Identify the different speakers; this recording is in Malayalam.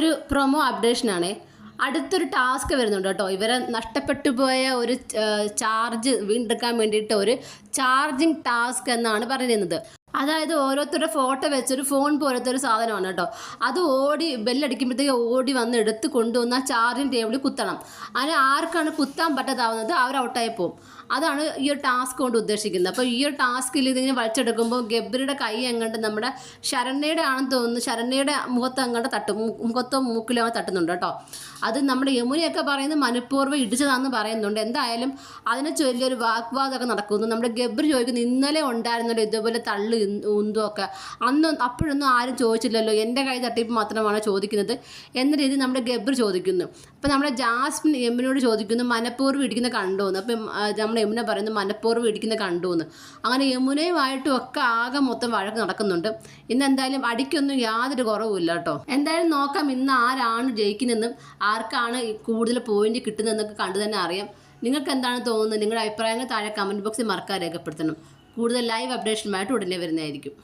Speaker 1: ഒരു പ്രൊമോ അപ്ഡേഷനാണേ അടുത്തൊരു ടാസ്ക് വരുന്നുണ്ട് കേട്ടോ. ഇവരെ നഷ്ടപ്പെട്ടു പോയ ഒരു ചാർജ് വീണ്ടെടുക്കാൻ വേണ്ടിയിട്ട് ഒരു ചാർജിങ് ടാസ്ക് എന്നാണ് പറയുന്നത്. അതായത് ഓരോരുത്തരുടെ ഫോട്ടോ വെച്ചൊരു ഫോൺ പോലത്തെ ഒരു സാധനമാണ് കേട്ടോ. അത് ഓടി ബെല്ലടിക്കുമ്പോഴത്തേക്ക് ഓടി വന്ന് എടുത്ത് കൊണ്ടുവന്ന് ആ ചാർജിങ് ടേബിളിൽ കുത്തണം. അതിന് ആർക്കാണ് കുത്താൻ പറ്റാതാവുന്നത്? അവർ ഔട്ടായി പോകും അതാണ് ഈ ഒരു ടാസ്ക് കൊണ്ട് ഉദ്ദേശിക്കുന്നത്. അപ്പോൾ ഈ ഒരു ടാസ്കിൽ ഇതിങ്ങനെ വലിച്ചെടുക്കുമ്പോൾ ഗബ്രിയുടെ കൈ എങ്ങോട്ട് നമ്മുടെ ശരണ്യയുടെ ആണെന്ന് തോന്നുന്നു. ശരണ്യയുടെ മുഖത്ത് അങ്ങോട്ട് തട്ടും. മുഖത്തോ മൂക്കിലോ തട്ടുന്നുണ്ട് കേട്ടോ. അത് നമ്മുടെ യമുനയൊക്കെ പറയുന്നത് മനഃപൂർവം ഇടിച്ചതാണെന്ന് പറയുന്നുണ്ട്. എന്തായാലും അതിനെ ചൊല്ലിയൊരു വാഗ്വാദമൊക്കെ നടക്കുന്നു. നമ്മുടെ ഗബ്രി ചോദിക്കുന്നു ഇന്നലെ ഉണ്ടായിരുന്നല്ലോ ഇതുപോലെ തള്ളു ഉന്തോ ഒക്കെ അന്ന് അപ്പോഴൊന്നും ആരും ചോദിച്ചില്ലല്ലോ. എന്റെ കൈ തട്ടിപ്പ് മാത്രമാണ് ചോദിക്കുന്നത് എന്ന രീതി നമ്മുടെ ഗബർ ചോദിക്കുന്നു. അപ്പോൾ നമ്മുടെ ജാസ്മിൻ യമുനോട് ചോദിക്കുന്നു മനഃപൂർവം ഇടിക്കുന്ന കണ്ടു എന്ന്. അപ്പം നമ്മുടെ യമുന പറയുന്നു മനഃപൂർവം ഇടിക്കുന്ന കണ്ടു എന്ന്. അങ്ങനെ യമുനയുമായിട്ടും ഒക്കെ ആകെ മൊത്തം വഴക്ക് നടക്കുന്നുണ്ട്. ഇന്ന് എന്തായാലും അടിക്കൊന്നും യാതൊരു കുറവുമില്ല കേട്ടോ. എന്തായാലും നോക്കാം ഇന്ന് ആരാണ് ജയിക്കുന്നതെന്നും ആർക്കാണ് കൂടുതൽ പോയിന്റ് കിട്ടുന്നതെന്നൊക്കെ കണ്ടു തന്നെ അറിയാം. നിങ്ങൾക്ക് എന്താണ് തോന്നുന്നത്? നിങ്ങളുടെ അഭിപ്രായങ്ങൾ താഴെ കമന്റ് ബോക്സിൽ മറക്കാൻ രേഖപ്പെടുത്തണം. കൂടുതൽ ലൈവ് അപ്ഡേഷനുമായിട്ട് ഉടനെ വരുന്നതായിരിക്കും.